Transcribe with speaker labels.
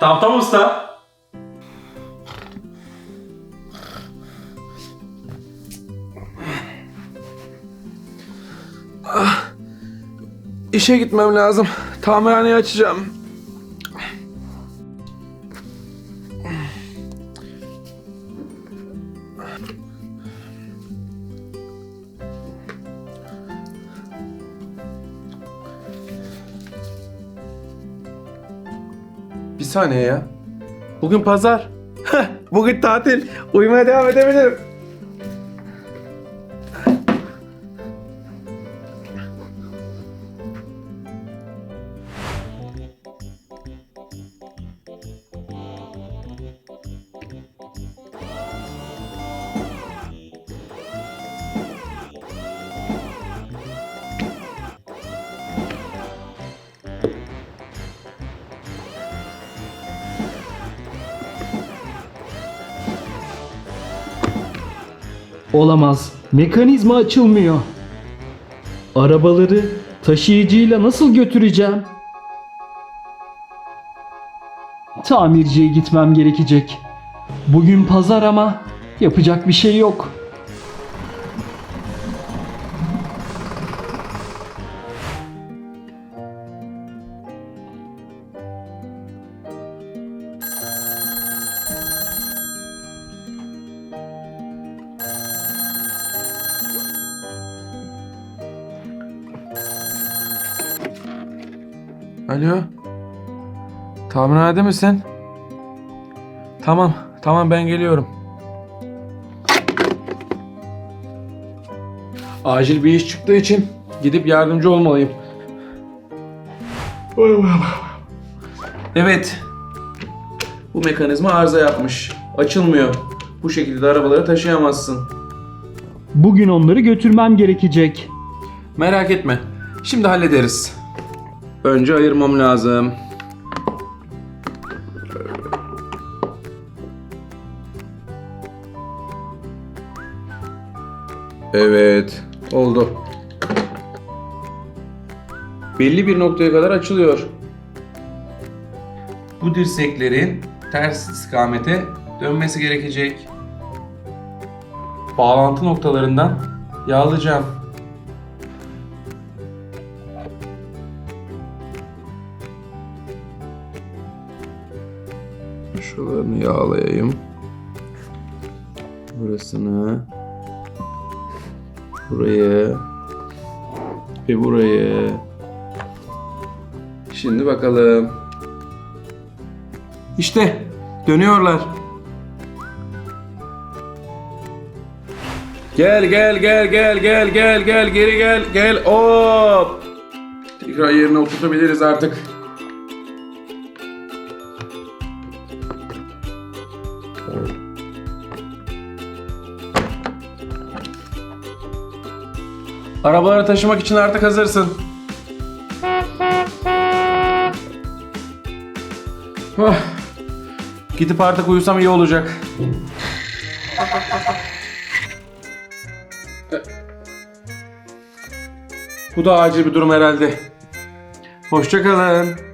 Speaker 1: Tamam tamam usta.
Speaker 2: İşe gitmem lazım. Tamirhaneyi açacağım. Bir saniye ya. Bugün pazar. Bugün tatil. Uyumaya devam edebilirim.
Speaker 3: Olamaz. Mekanizma açılmıyor. Arabaları taşıyıcıyla nasıl götüreceğim? Tamirciye gitmem gerekecek. Bugün pazar ama yapacak bir şey yok.
Speaker 2: Alo. Tamirhanede misin? Tamam, tamam ben geliyorum. Acil bir iş çıktığı için gidip yardımcı olmalıyım. Evet. Bu mekanizma arıza yapmış. Açılmıyor. Bu şekilde arabaları taşıyamazsın.
Speaker 3: Bugün onları götürmem gerekecek.
Speaker 2: Merak etme. Şimdi hallederiz. Önce ayırmam lazım. Evet, oldu. Belli bir noktaya kadar açılıyor. Bu dirseklerin ters istikamete dönmesi gerekecek. Bağlantı noktalarından yağlayacağım. Şuralarını yağlayayım. Burasını. Burayı. Ve burayı. Şimdi bakalım. İşte dönüyorlar. Gel gel gel gel gel gel gel geri gel gel hop. Tekrar yerine oturtabiliriz artık. Arabaları taşımak için artık hazırsın. Oh. Gidip artık uyusam iyi olacak. Bu da acil bir durum herhalde. Hoşçakalın.